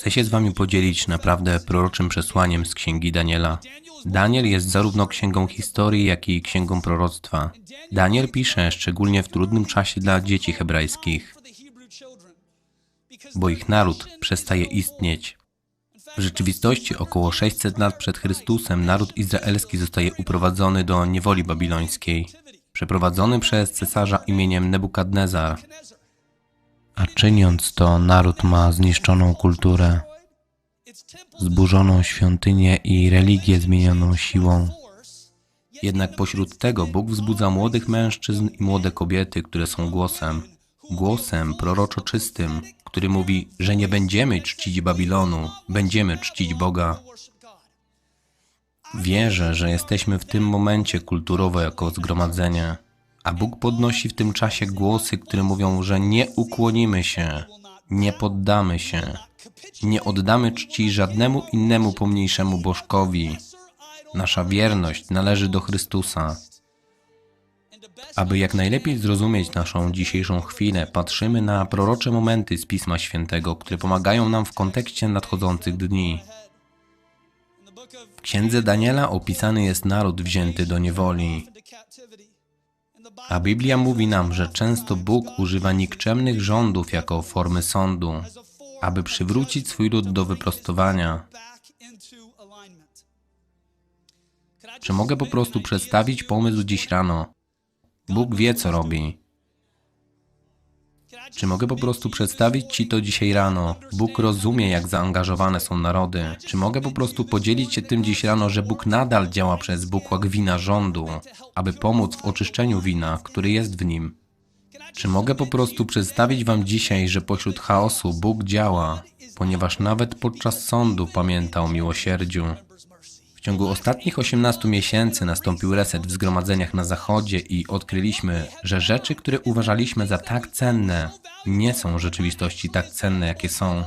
Chcę się z Wami podzielić naprawdę proroczym przesłaniem z księgi Daniela. Daniel jest zarówno księgą historii, jak i księgą proroctwa. Daniel pisze szczególnie w trudnym czasie dla dzieci hebrajskich, bo ich naród przestaje istnieć. W rzeczywistości około 600 lat przed Chrystusem naród izraelski zostaje uprowadzony do niewoli babilońskiej, przeprowadzony przez cesarza imieniem Nebukadnezar. A czyniąc to, naród ma zniszczoną kulturę, zburzoną świątynię i religię zmienioną siłą. Jednak pośród tego Bóg wzbudza młodych mężczyzn i młode kobiety, które są głosem, głosem proroczo czystym, który mówi, że nie będziemy czcić Babilonu, będziemy czcić Boga. Wierzę, że jesteśmy w tym momencie kulturowo jako zgromadzenie, a Bóg podnosi w tym czasie głosy, które mówią, że nie ukłonimy się, nie poddamy się, nie oddamy czci żadnemu innemu pomniejszemu bożkowi. Nasza wierność należy do Chrystusa. Aby jak najlepiej zrozumieć naszą dzisiejszą chwilę, patrzymy na prorocze momenty z Pisma Świętego, które pomagają nam w kontekście nadchodzących dni. W księdze Daniela opisany jest naród wzięty do niewoli. A Biblia mówi nam, że często Bóg używa nikczemnych rządów jako formy sądu, aby przywrócić swój lud do wyprostowania. Czy mogę po prostu przedstawić pomysł dziś rano? Bóg wie, co robi. Czy mogę po prostu przedstawić Ci to dzisiaj rano? Bóg rozumie, jak zaangażowane są narody. Czy mogę po prostu podzielić się tym dziś rano, że Bóg nadal działa przez bukłak wina rządu, aby pomóc w oczyszczeniu wina, który jest w nim? Czy mogę po prostu przedstawić Wam dzisiaj, że pośród chaosu Bóg działa, ponieważ nawet podczas sądu pamięta o miłosierdziu? W ciągu ostatnich 18 miesięcy nastąpił reset w zgromadzeniach na zachodzie i odkryliśmy, że rzeczy, które uważaliśmy za tak cenne, nie są w rzeczywistości tak cenne, jakie są.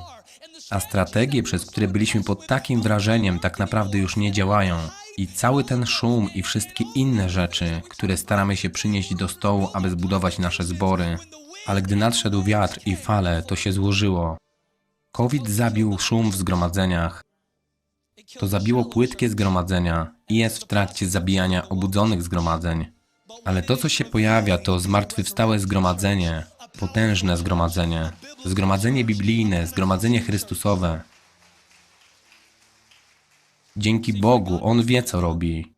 A strategie, przez które byliśmy pod takim wrażeniem, tak naprawdę już nie działają. I cały ten szum i wszystkie inne rzeczy, które staramy się przynieść do stołu, aby zbudować nasze zbory. Ale gdy nadszedł wiatr i fale, to się złożyło. COVID zabił szum w zgromadzeniach, to zabiło płytkie zgromadzenia i jest w trakcie zabijania obudzonych zgromadzeń. Ale to, co się pojawia, to zmartwychwstałe zgromadzenie, potężne zgromadzenie, zgromadzenie biblijne, zgromadzenie Chrystusowe. Dzięki Bogu, On wie, co robi.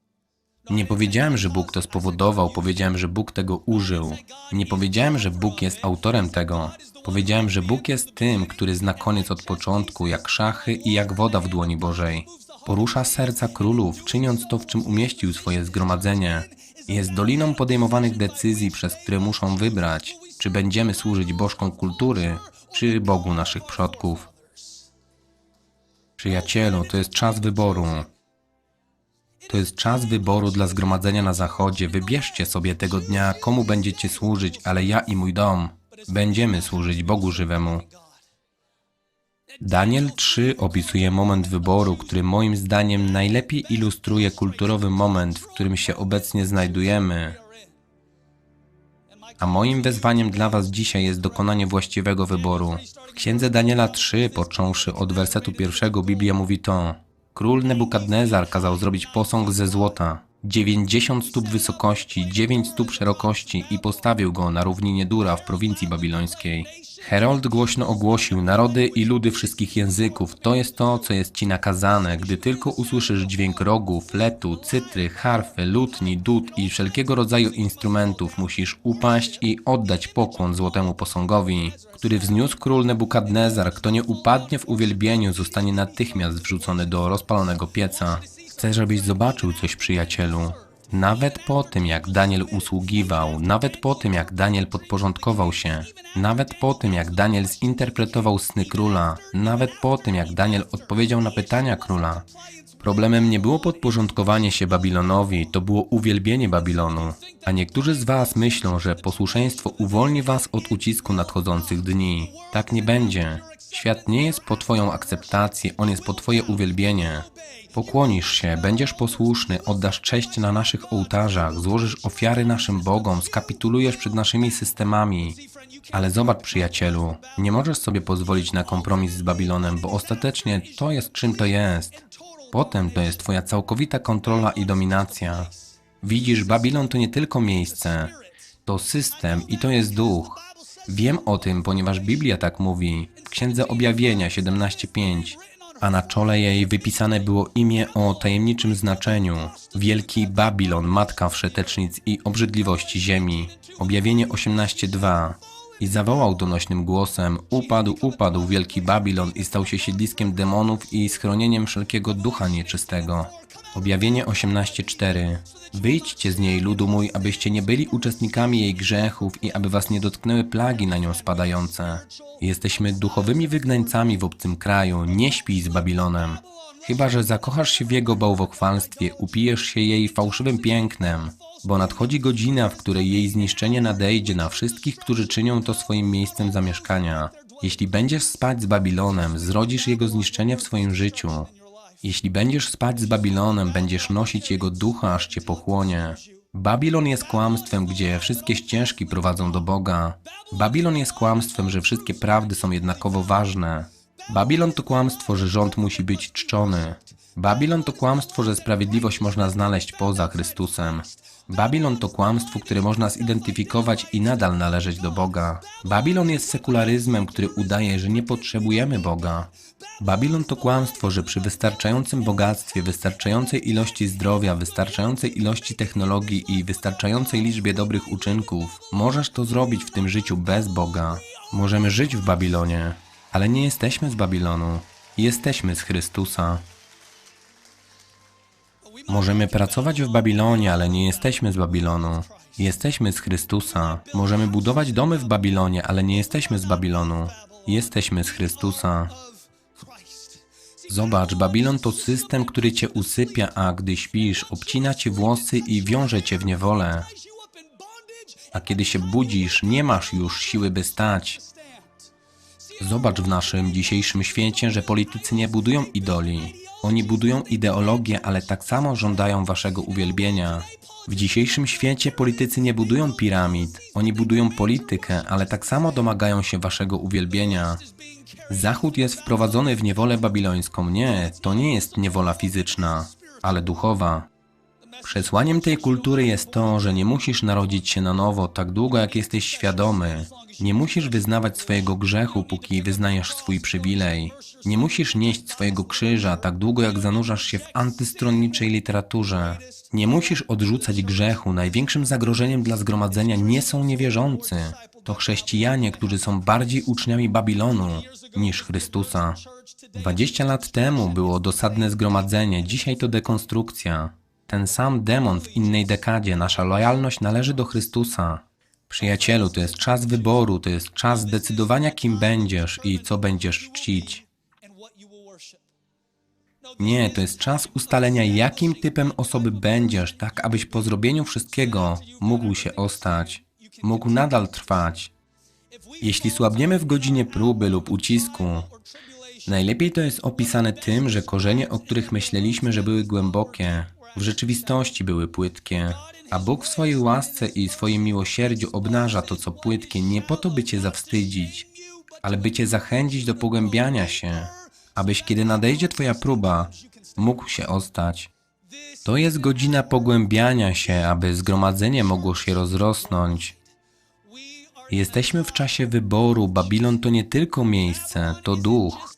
Nie powiedziałem, że Bóg to spowodował, powiedziałem, że Bóg tego użył. Nie powiedziałem, że Bóg jest autorem tego. Powiedziałem, że Bóg jest tym, który zna koniec od początku, jak szachy i jak woda w dłoni Bożej. Porusza serca królów, czyniąc to, w czym umieścił swoje zgromadzenie. Jest doliną podejmowanych decyzji, przez które muszą wybrać, czy będziemy służyć bożkom kultury, czy Bogu naszych przodków. Przyjacielu, to jest czas wyboru. To jest czas wyboru dla zgromadzenia na zachodzie. Wybierzcie sobie tego dnia, komu będziecie służyć, ale ja i mój dom będziemy służyć Bogu żywemu. Daniel 3 opisuje moment wyboru, który moim zdaniem najlepiej ilustruje kulturowy moment, w którym się obecnie znajdujemy. A moim wezwaniem dla Was dzisiaj jest dokonanie właściwego wyboru. W księdze Daniela 3, począwszy od wersetu pierwszego, Biblia mówi to: Król Nebukadnezar kazał zrobić posąg ze złota, 90 stóp wysokości, 9 stóp szerokości i postawił go na równinie Dura w prowincji babilońskiej. Herold głośno ogłosił, narody i ludy wszystkich języków, to jest to, co jest ci nakazane, gdy tylko usłyszysz dźwięk rogu, fletu, cytry, harfy, lutni, dud i wszelkiego rodzaju instrumentów, musisz upaść i oddać pokłon złotemu posągowi, który wzniósł król Nebukadnezar, kto nie upadnie w uwielbieniu, zostanie natychmiast wrzucony do rozpalonego pieca. Chcę, żebyś zobaczył coś, przyjacielu. Nawet po tym, jak Daniel usługiwał, nawet po tym, jak Daniel podporządkował się, nawet po tym, jak Daniel zinterpretował sny króla, nawet po tym, jak Daniel odpowiedział na pytania króla, problemem nie było podporządkowanie się Babilonowi, to było uwielbienie Babilonu. A niektórzy z Was myślą, że posłuszeństwo uwolni Was od ucisku nadchodzących dni. Tak nie będzie. Świat nie jest po Twoją akceptację, on jest po Twoje uwielbienie. Pokłonisz się, będziesz posłuszny, oddasz cześć na naszych ołtarzach, złożysz ofiary naszym Bogom, skapitulujesz przed naszymi systemami. Ale zobacz, przyjacielu, nie możesz sobie pozwolić na kompromis z Babilonem, bo ostatecznie to jest czym to jest. Potem to jest twoja całkowita kontrola i dominacja. Widzisz, Babilon to nie tylko miejsce, to system i to jest duch. Wiem o tym, ponieważ Biblia tak mówi w Księdze Objawienia 17:5, a na czole jej wypisane było imię o tajemniczym znaczeniu: Wielki Babilon, matka wszetecznic i obrzydliwości ziemi. Objawienie 18:2. I zawołał donośnym głosem: Upadł, upadł wielki Babilon i stał się siedliskiem demonów i schronieniem wszelkiego ducha nieczystego. Objawienie 18:4 Wyjdźcie z niej, ludu mój, abyście nie byli uczestnikami jej grzechów i aby was nie dotknęły plagi na nią spadające. Jesteśmy duchowymi wygnańcami w obcym kraju, nie śpij z Babilonem. Chyba, że zakochasz się w jego bałwochwalstwie, upijesz się jej fałszywym pięknem, bo nadchodzi godzina, w której jej zniszczenie nadejdzie na wszystkich, którzy czynią to swoim miejscem zamieszkania. Jeśli będziesz spać z Babilonem, zrodzisz jego zniszczenie w swoim życiu. Jeśli będziesz spać z Babilonem, będziesz nosić jego ducha, aż cię pochłonie. Babilon jest kłamstwem, gdzie wszystkie ścieżki prowadzą do Boga. Babilon jest kłamstwem, że wszystkie prawdy są jednakowo ważne. Babilon to kłamstwo, że rząd musi być czczony. Babilon to kłamstwo, że sprawiedliwość można znaleźć poza Chrystusem. Babilon to kłamstwo, które można zidentyfikować i nadal należeć do Boga. Babilon jest sekularyzmem, który udaje, że nie potrzebujemy Boga. Babilon to kłamstwo, że przy wystarczającym bogactwie, wystarczającej ilości zdrowia, wystarczającej ilości technologii i wystarczającej liczbie dobrych uczynków, możesz to zrobić w tym życiu bez Boga. Możemy żyć w Babilonie, ale nie jesteśmy z Babilonu. Jesteśmy z Chrystusa. Możemy pracować w Babilonie, ale nie jesteśmy z Babilonu. Jesteśmy z Chrystusa. Możemy budować domy w Babilonie, ale nie jesteśmy z Babilonu. Jesteśmy z Chrystusa. Zobacz, Babilon to system, który cię usypia, a gdy śpisz, obcina ci włosy i wiąże cię w niewolę. A kiedy się budzisz, nie masz już siły, by stać. Zobacz w naszym dzisiejszym świecie, że politycy nie budują idoli. Oni budują ideologię, ale tak samo żądają waszego uwielbienia. W dzisiejszym świecie politycy nie budują piramid. Oni budują politykę, ale tak samo domagają się waszego uwielbienia. Zachód jest wprowadzony w niewolę babilońską. Nie, to nie jest niewola fizyczna, ale duchowa. Przesłaniem tej kultury jest to, że nie musisz narodzić się na nowo tak długo, jak jesteś świadomy. Nie musisz wyznawać swojego grzechu, póki wyznajesz swój przywilej. Nie musisz nieść swojego krzyża tak długo, jak zanurzasz się w antystronniczej literaturze. Nie musisz odrzucać grzechu. Największym zagrożeniem dla zgromadzenia nie są niewierzący. To chrześcijanie, którzy są bardziej uczniami Babilonu niż Chrystusa. 20 lat temu było dosadne zgromadzenie, dzisiaj to dekonstrukcja. Ten sam demon w innej dekadzie, nasza lojalność należy do Chrystusa. Przyjacielu, to jest czas wyboru, to jest czas decydowania, kim będziesz i co będziesz czcić. Nie, to jest czas ustalenia, jakim typem osoby będziesz, tak abyś po zrobieniu wszystkiego mógł się ostać, mógł nadal trwać. Jeśli słabniemy w godzinie próby lub ucisku, najlepiej to jest opisane tym, że korzenie, o których myśleliśmy, że były głębokie, w rzeczywistości były płytkie. A Bóg w swojej łasce i swoim miłosierdziu obnaża to, co płytkie, nie po to, by cię zawstydzić, ale by cię zachęcić do pogłębiania się, abyś, kiedy nadejdzie twoja próba, mógł się ostać. To jest godzina pogłębiania się, aby zgromadzenie mogło się rozrosnąć. Jesteśmy w czasie wyboru. Babilon to nie tylko miejsce, to duch.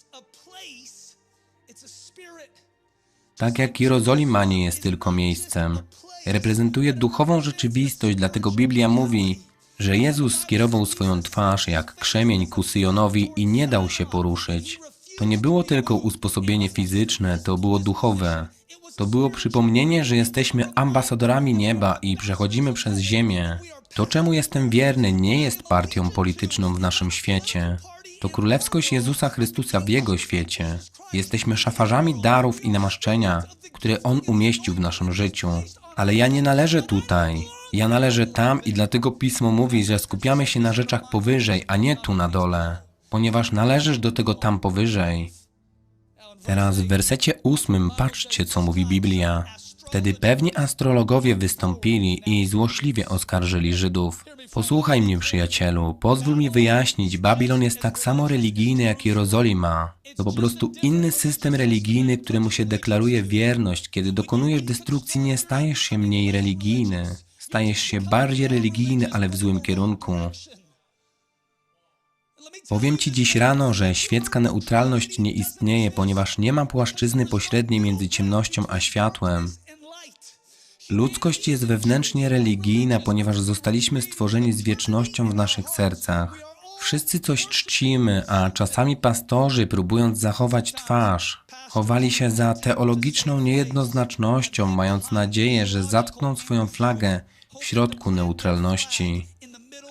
Tak jak Jerozolima nie jest tylko miejscem, reprezentuje duchową rzeczywistość, dlatego Biblia mówi, że Jezus skierował swoją twarz jak krzemień ku Syjonowi i nie dał się poruszyć. To nie było tylko usposobienie fizyczne, to było duchowe. To było przypomnienie, że jesteśmy ambasadorami nieba i przechodzimy przez ziemię. To, czemu jestem wierny, nie jest partią polityczną w naszym świecie. To królewskość Jezusa Chrystusa w Jego świecie. Jesteśmy szafarzami darów i namaszczenia, które On umieścił w naszym życiu. Ale ja nie należę tutaj. Ja należę tam i dlatego Pismo mówi, że skupiamy się na rzeczach powyżej, a nie tu na dole. Ponieważ należysz do tego tam powyżej. Teraz w wersecie ósmym patrzcie, co mówi Biblia. Wtedy pewni astrologowie wystąpili i złośliwie oskarżyli Żydów. Posłuchaj mnie, przyjacielu, pozwól mi wyjaśnić, Babilon jest tak samo religijny jak Jerozolima. To po prostu inny system religijny, któremu się deklaruje wierność. Kiedy dokonujesz destrukcji, nie stajesz się mniej religijny. Stajesz się bardziej religijny, ale w złym kierunku. Powiem Ci dziś rano, że świecka neutralność nie istnieje, ponieważ nie ma płaszczyzny pośredniej między ciemnością a światłem. Ludzkość jest wewnętrznie religijna, ponieważ zostaliśmy stworzeni z wiecznością w naszych sercach. Wszyscy coś czcimy, a czasami pastorzy, próbując zachować twarz, chowali się za teologiczną niejednoznacznością, mając nadzieję, że zatkną swoją flagę w środku neutralności.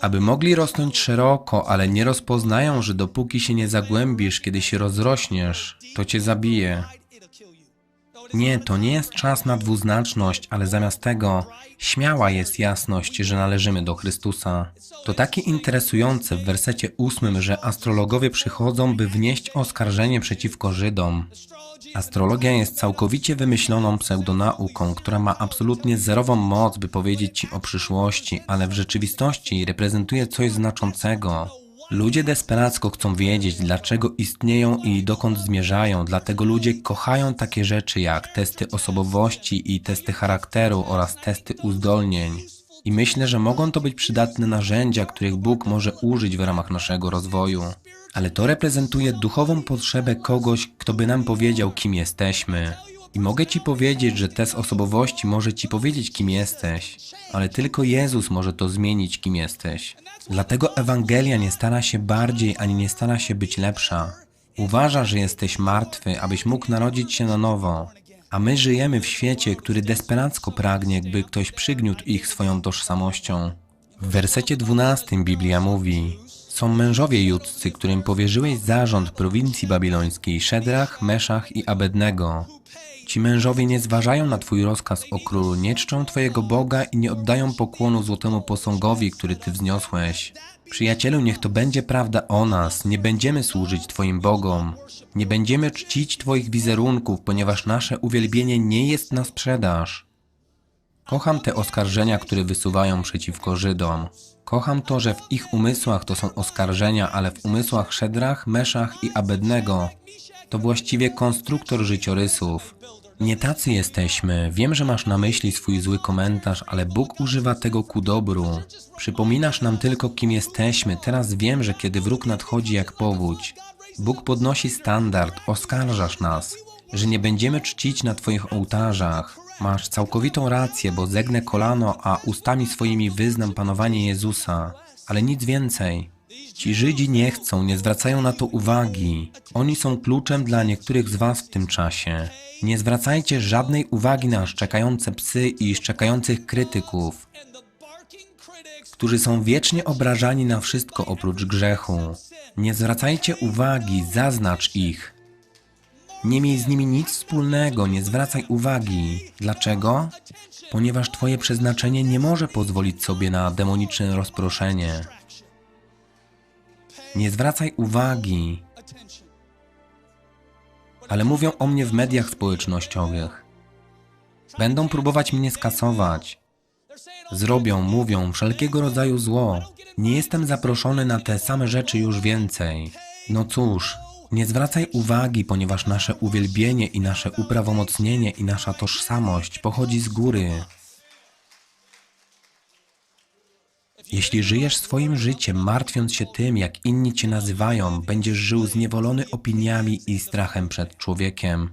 Aby mogli rosnąć szeroko, ale nie rozpoznają, że dopóki się nie zagłębisz, kiedy się rozrośniesz, to cię zabije. Nie, to nie jest czas na dwuznaczność, ale zamiast tego śmiała jest jasność, że należymy do Chrystusa. To takie interesujące w wersecie ósmym, że astrologowie przychodzą, by wnieść oskarżenie przeciwko Żydom. Astrologia jest całkowicie wymyśloną pseudonauką, która ma absolutnie zerową moc, by powiedzieć Ci o przyszłości, ale w rzeczywistości reprezentuje coś znaczącego. Ludzie desperacko chcą wiedzieć, dlaczego istnieją i dokąd zmierzają, dlatego ludzie kochają takie rzeczy jak testy osobowości i testy charakteru oraz testy uzdolnień. I myślę, że mogą to być przydatne narzędzia, których Bóg może użyć w ramach naszego rozwoju. Ale to reprezentuje duchową potrzebę kogoś, kto by nam powiedział, kim jesteśmy. I mogę Ci powiedzieć, że test osobowości może Ci powiedzieć, kim jesteś, ale tylko Jezus może to zmienić, kim jesteś. Dlatego Ewangelia nie stara się bardziej, ani nie stara się być lepsza. Uważa, że jesteś martwy, abyś mógł narodzić się na nowo. A my żyjemy w świecie, który desperacko pragnie, by ktoś przygniótł ich swoją tożsamością. W wersecie 12 Biblia mówi Są mężowie judzcy, którym powierzyłeś zarząd prowincji babilońskiej, Szedrach, Meszach i Abednego. Ci mężowie nie zważają na Twój rozkaz o królu, nie czczą Twojego Boga i nie oddają pokłonu złotemu posągowi, który Ty wzniosłeś. Przyjacielu, niech to będzie prawda o nas. Nie będziemy służyć Twoim Bogom. Nie będziemy czcić Twoich wizerunków, ponieważ nasze uwielbienie nie jest na sprzedaż. Kocham te oskarżenia, które wysuwają przeciwko Żydom. Kocham to, że w ich umysłach to są oskarżenia, ale w umysłach Szedrach, Meszach i Abednego to właściwie konstruktor życiorysów. Nie tacy jesteśmy. Wiem, że masz na myśli swój zły komentarz, ale Bóg używa tego ku dobru. Przypominasz nam tylko, kim jesteśmy. Teraz wiem, że kiedy wróg nadchodzi jak powódź, Bóg podnosi standard, oskarżasz nas, że nie będziemy czcić na Twoich ołtarzach. Masz całkowitą rację, bo zegnę kolano, a ustami swoimi wyznam panowanie Jezusa, ale nic więcej. Ci Żydzi nie chcą, nie zwracają na to uwagi. Oni są kluczem dla niektórych z Was w tym czasie. Nie zwracajcie żadnej uwagi na szczekające psy i szczekających krytyków, którzy są wiecznie obrażani na wszystko oprócz grzechu. Nie zwracajcie uwagi, zaznacz ich. Nie miej z nimi nic wspólnego, nie zwracaj uwagi. Dlaczego? Ponieważ Twoje przeznaczenie nie może pozwolić sobie na demoniczne rozproszenie. Nie zwracaj uwagi. Ale mówią o mnie w mediach społecznościowych. Będą próbować mnie skasować. Zrobią, mówią wszelkiego rodzaju zło. Nie jestem zaproszony na te same rzeczy już więcej. No cóż, nie zwracaj uwagi, ponieważ nasze uwielbienie i nasze uprawomocnienie i nasza tożsamość pochodzi z góry. Jeśli żyjesz swoim życiem, martwiąc się tym, jak inni cię nazywają, będziesz żył zniewolony opiniami i strachem przed człowiekiem.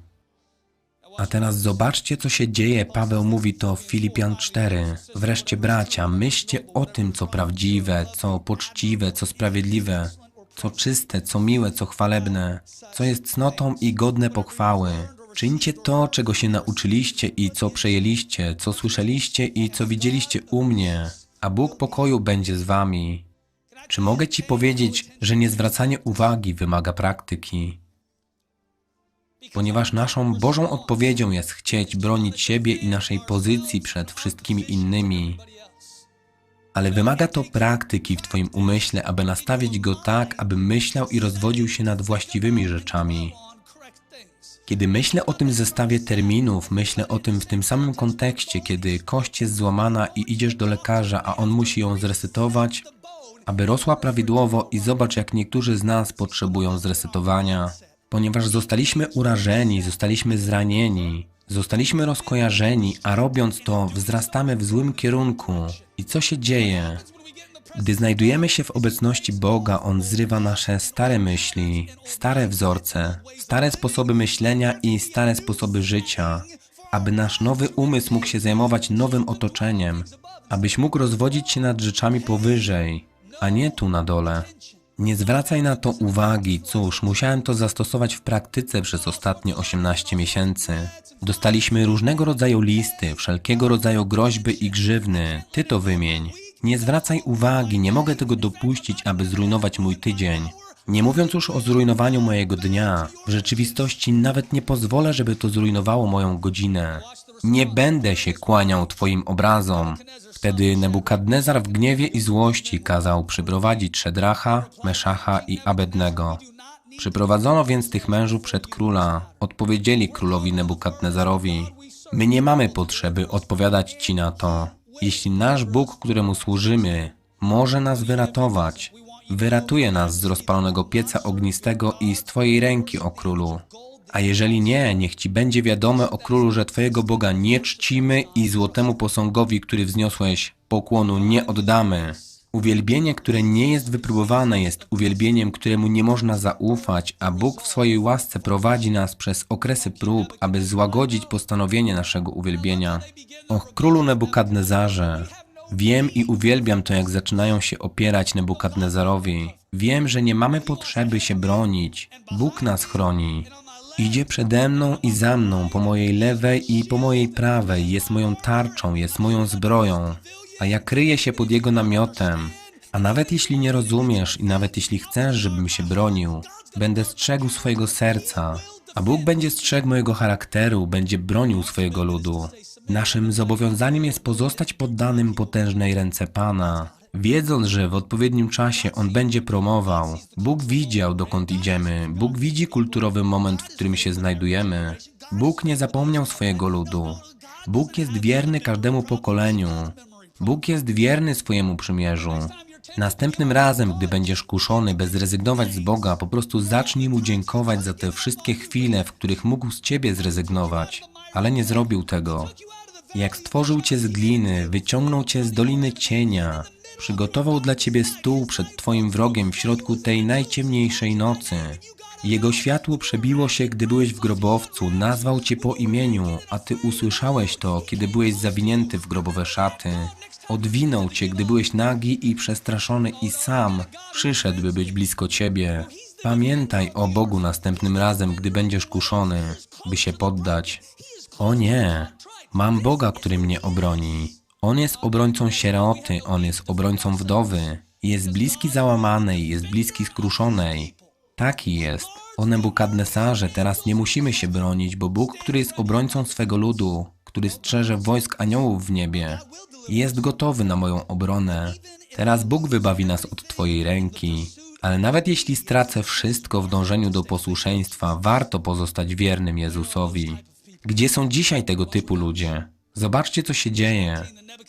A teraz zobaczcie, co się dzieje. Paweł mówi to w Filipian 4. Wreszcie, bracia, myślcie o tym, co prawdziwe, co poczciwe, co sprawiedliwe, co czyste, co miłe, co chwalebne, co jest cnotą i godne pochwały. Czyńcie to, czego się nauczyliście i co przejęliście, co słyszeliście i co widzieliście u mnie, a Bóg pokoju będzie z wami. Czy mogę ci powiedzieć, że niezwracanie uwagi wymaga praktyki? Ponieważ naszą Bożą odpowiedzią jest chcieć bronić siebie i naszej pozycji przed wszystkimi innymi. Ale wymaga to praktyki w Twoim umyśle, aby nastawić go tak, aby myślał i rozwodził się nad właściwymi rzeczami. Kiedy myślę o tym zestawie terminów, myślę o tym w tym samym kontekście, kiedy kość jest złamana i idziesz do lekarza, a on musi ją zresetować, aby rosła prawidłowo i zobacz jak niektórzy z nas potrzebują zresetowania, ponieważ zostaliśmy urażeni, zostaliśmy zranieni, zostaliśmy rozkojarzeni, a robiąc to wzrastamy w złym kierunku. I co się dzieje? Gdy znajdujemy się w obecności Boga, On zrywa nasze stare myśli, stare wzorce, stare sposoby myślenia i stare sposoby życia, aby nasz nowy umysł mógł się zajmować nowym otoczeniem, abyś mógł rozwodzić się nad rzeczami powyżej, a nie tu na dole. Nie zwracaj na to uwagi, cóż, musiałem to zastosować w praktyce przez ostatnie 18 miesięcy. Dostaliśmy różnego rodzaju listy, wszelkiego rodzaju groźby i grzywny, ty to wymień. Nie zwracaj uwagi, nie mogę tego dopuścić, aby zrujnować mój tydzień. Nie mówiąc już o zrujnowaniu mojego dnia, w rzeczywistości nawet nie pozwolę, żeby to zrujnowało moją godzinę. Nie będę się kłaniał Twoim obrazom. Wtedy Nebukadnezar w gniewie i złości kazał przyprowadzić Szedracha, Meszacha i Abednego. Przyprowadzono więc tych mężów przed króla. Odpowiedzieli królowi Nebukadnezarowi: My nie mamy potrzeby odpowiadać ci na to. Jeśli nasz Bóg, któremu służymy, może nas wyratować, wyratuje nas z rozpalonego pieca ognistego i z Twojej ręki, o królu. A jeżeli nie, niech Ci będzie wiadome, o królu, że Twojego Boga nie czcimy i złotemu posągowi, który wzniosłeś, pokłonu nie oddamy. Uwielbienie, które nie jest wypróbowane, jest uwielbieniem, któremu nie można zaufać, a Bóg w swojej łasce prowadzi nas przez okresy prób, aby złagodzić postanowienie naszego uwielbienia. Och, królu Nebukadnezarze, wiem i uwielbiam to, jak zaczynają się opierać Nebukadnezarowi. Wiem, że nie mamy potrzeby się bronić. Bóg nas chroni. Idzie przede mną i za mną, po mojej lewej i po mojej prawej, jest moją tarczą, jest moją zbroją a ja kryję się pod jego namiotem. A nawet jeśli nie rozumiesz i nawet jeśli chcesz, żebym się bronił, będę strzegł swojego serca, a Bóg będzie strzegł mojego charakteru, będzie bronił swojego ludu. Naszym zobowiązaniem jest pozostać poddanym potężnej ręce Pana, wiedząc, że w odpowiednim czasie On będzie promował. Bóg widział, dokąd idziemy, Bóg widzi kulturowy moment, w którym się znajdujemy. Bóg nie zapomniał swojego ludu. Bóg jest wierny każdemu pokoleniu. Bóg jest wierny swojemu przymierzu. Następnym razem, gdy będziesz kuszony, by zrezygnować z Boga, po prostu zacznij Mu dziękować za te wszystkie chwile, w których mógł z Ciebie zrezygnować, ale nie zrobił tego. Jak stworzył Cię z gliny, wyciągnął Cię z doliny cienia, przygotował dla Ciebie stół przed Twoim wrogiem w środku tej najciemniejszej nocy. Jego światło przebiło się, gdy byłeś w grobowcu, nazwał Cię po imieniu, a Ty usłyszałeś to, kiedy byłeś zawinięty w grobowe szaty. Odwinął cię, gdy byłeś nagi i przestraszony i sam przyszedł, by być blisko ciebie. Pamiętaj o Bogu następnym razem, gdy będziesz kuszony, by się poddać. O nie, mam Boga, który mnie obroni. On jest obrońcą sieroty, on jest obrońcą wdowy. Jest bliski załamanej, jest bliski skruszonej. Taki jest. O Nebukadnesarze teraz nie musimy się bronić, bo Bóg, który jest obrońcą swego ludu, który strzeże wojsk aniołów w niebie, jest gotowy na moją obronę. Teraz Bóg wybawi nas od Twojej ręki. Ale nawet jeśli stracę wszystko w dążeniu do posłuszeństwa, warto pozostać wiernym Jezusowi. Gdzie są dzisiaj tego typu ludzie? Zobaczcie, co się dzieje.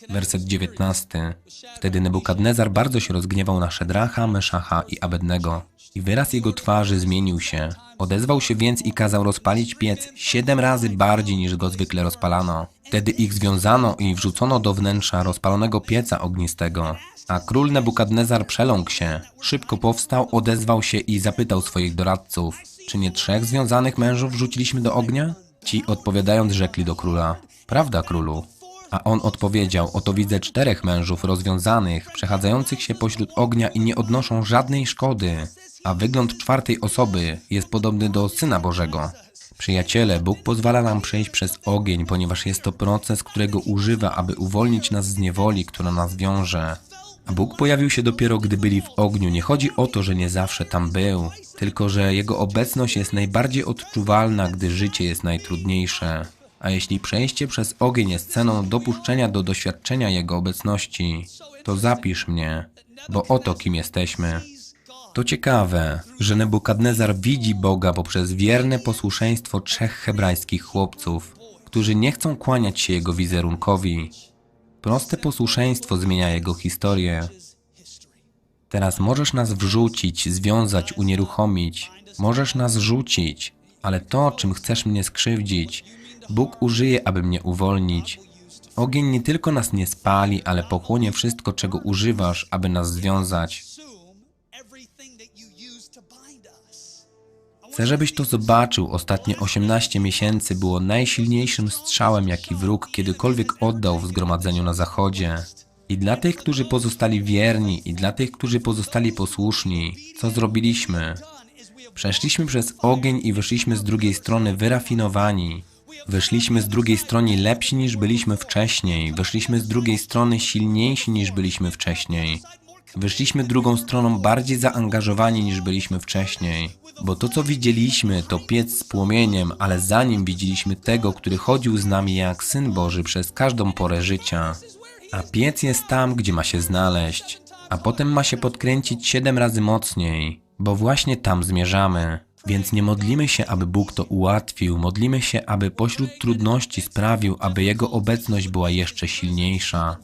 Werset 19. Wtedy Nebukadnezar bardzo się rozgniewał na Szedracha, Meszacha i Abednego. I wyraz jego twarzy zmienił się. Odezwał się więc i kazał rozpalić piec siedem razy bardziej niż go zwykle rozpalano. Wtedy ich związano i wrzucono do wnętrza rozpalonego pieca ognistego. A król Nebukadnezar przeląkł się. Szybko powstał, odezwał się i zapytał swoich doradców, czy nie trzech związanych mężów wrzuciliśmy do ognia? Ci odpowiadając rzekli do króla, prawda królu. A on odpowiedział, oto widzę czterech mężów rozwiązanych, przechadzających się pośród ognia i nie odnoszą żadnej szkody, a wygląd czwartej osoby jest podobny do Syna Bożego. Przyjaciele, Bóg pozwala nam przejść przez ogień, ponieważ jest to proces, którego używa, aby uwolnić nas z niewoli, która nas wiąże. A Bóg pojawił się dopiero, gdy byli w ogniu. Nie chodzi o to, że nie zawsze tam był, tylko że Jego obecność jest najbardziej odczuwalna, gdy życie jest najtrudniejsze. A jeśli przejście przez ogień jest ceną dopuszczenia do doświadczenia Jego obecności, to zapisz mnie, bo oto kim jesteśmy. To ciekawe, że Nebukadnezar widzi Boga poprzez wierne posłuszeństwo trzech hebrajskich chłopców, którzy nie chcą kłaniać się jego wizerunkowi. Proste posłuszeństwo zmienia jego historię. Teraz możesz nas wrzucić, związać, unieruchomić. Możesz nas rzucić, ale to, czym chcesz mnie skrzywdzić, Bóg użyje, aby mnie uwolnić. Ogień nie tylko nas nie spali, ale pochłonie wszystko, czego używasz, aby nas związać. Chcę, żebyś to zobaczył. Ostatnie 18 miesięcy było najsilniejszym strzałem, jaki wróg kiedykolwiek oddał w zgromadzeniu na zachodzie. I dla tych, którzy pozostali wierni, i dla tych, którzy pozostali posłuszni, co zrobiliśmy? Przeszliśmy przez ogień i wyszliśmy z drugiej strony wyrafinowani. Wyszliśmy z drugiej strony lepsi niż byliśmy wcześniej. Wyszliśmy z drugiej strony silniejsi niż byliśmy wcześniej. Wyszliśmy drugą stroną bardziej zaangażowani niż byliśmy wcześniej. Bo to, co widzieliśmy, to piec z płomieniem, ale zanim widzieliśmy tego, który chodził z nami jak Syn Boży przez każdą porę życia. A piec jest tam, gdzie ma się znaleźć. A potem ma się podkręcić siedem razy mocniej, bo właśnie tam zmierzamy. Więc nie modlimy się, aby Bóg to ułatwił, modlimy się, aby pośród trudności sprawił, aby Jego obecność była jeszcze silniejsza.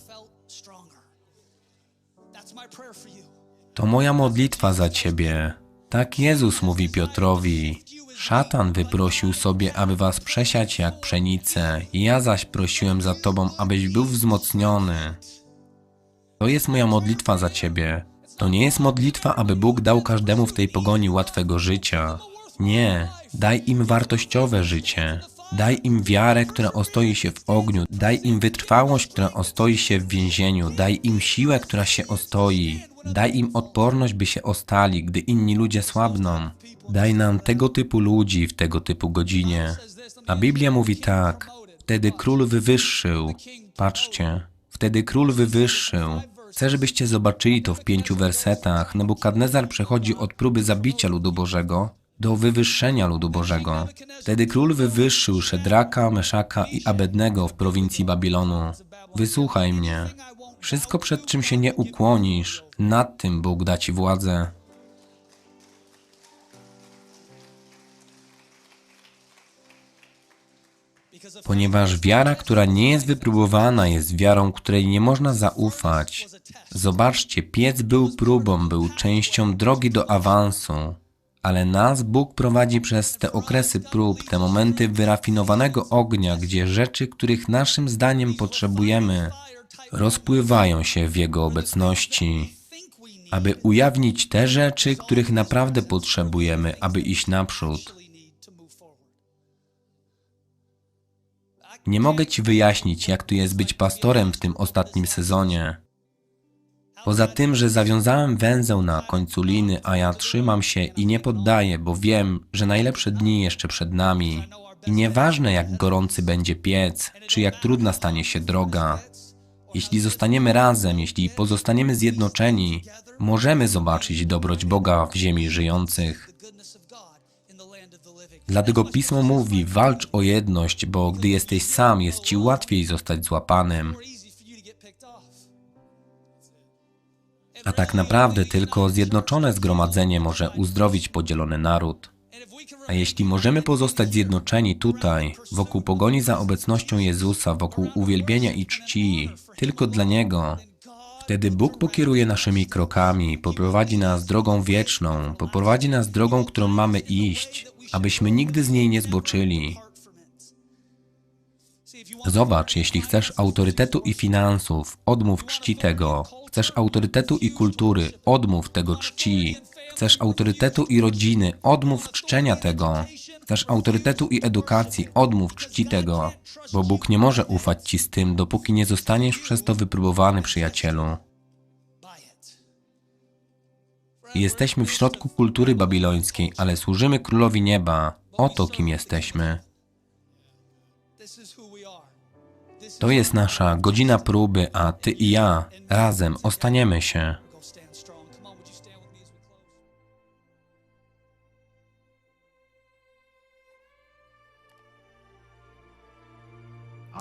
To moja modlitwa za ciebie. Tak Jezus mówi Piotrowi. Szatan wyprosił sobie, aby was przesiać jak pszenicę. Ja zaś prosiłem za tobą, abyś był wzmocniony. To jest moja modlitwa za ciebie. To nie jest modlitwa, aby Bóg dał każdemu w tej pogoni łatwego życia. Nie, daj im wartościowe życie. Daj im wiarę, która ostoi się w ogniu. Daj im wytrwałość, która ostoi się w więzieniu. Daj im siłę, która się ostoi. Daj im odporność, by się ostali, gdy inni ludzie słabną. Daj nam tego typu ludzi w tego typu godzinie. A Biblia mówi tak. Wtedy król wywyższył. Patrzcie. Wtedy król wywyższył. Chcę, żebyście zobaczyli to w pięciu wersetach. Nebukadnezar przechodzi od próby zabicia ludu Bożego do wywyższenia ludu Bożego. Wtedy król wywyższył Szedraka, Meszaka i Abednego w prowincji Babilonu. Wysłuchaj mnie. Wszystko, przed czym się nie ukłonisz, nad tym Bóg da ci władzę. Ponieważ wiara, która nie jest wypróbowana, jest wiarą, której nie można zaufać. Zobaczcie, piec był próbą, był częścią drogi do awansu. Ale nas Bóg prowadzi przez te okresy prób, te momenty wyrafinowanego ognia, gdzie rzeczy, których naszym zdaniem potrzebujemy, rozpływają się w Jego obecności, aby ujawnić te rzeczy, których naprawdę potrzebujemy, aby iść naprzód. Nie mogę Ci wyjaśnić, jak to jest być pastorem w tym ostatnim sezonie. Poza tym, że zawiązałem węzeł na końcu liny, a ja trzymam się i nie poddaję, bo wiem, że najlepsze dni jeszcze przed nami. I nieważne, jak gorący będzie piec, czy jak trudna stanie się droga. Jeśli zostaniemy razem, jeśli pozostaniemy zjednoczeni, możemy zobaczyć dobroć Boga w ziemi żyjących. Dlatego pismo mówi: walcz o jedność, bo gdy jesteś sam, jest ci łatwiej zostać złapanym. A tak naprawdę tylko zjednoczone zgromadzenie może uzdrowić podzielony naród. A jeśli możemy pozostać zjednoczeni tutaj, wokół pogoni za obecnością Jezusa, wokół uwielbienia i czci, tylko dla Niego, wtedy Bóg pokieruje naszymi krokami, poprowadzi nas drogą wieczną, poprowadzi nas drogą, którą mamy iść, abyśmy nigdy z niej nie zboczyli. Zobacz, jeśli chcesz autorytetu i finansów, odmów czci tego. Chcesz autorytetu i kultury, odmów tego czci. Chcesz autorytetu i rodziny, odmów czczenia tego. Chcesz autorytetu i edukacji, odmów czci tego. Bo Bóg nie może ufać ci z tym, dopóki nie zostaniesz przez to wypróbowany, przyjacielu. Jesteśmy w środku kultury babilońskiej, ale służymy królowi nieba. Oto kim jesteśmy. To jest nasza godzina próby, a ty i ja razem ostaniemy się.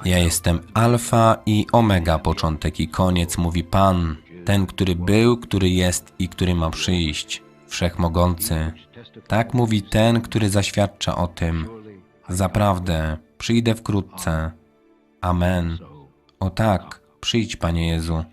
Ja jestem Alfa i Omega, początek i koniec, mówi Pan, ten, który był, który jest i który ma przyjść. Wszechmogący. Tak mówi ten, który zaświadcza o tym. Zaprawdę, przyjdę wkrótce. Amen. O tak, przyjdź, Panie Jezu.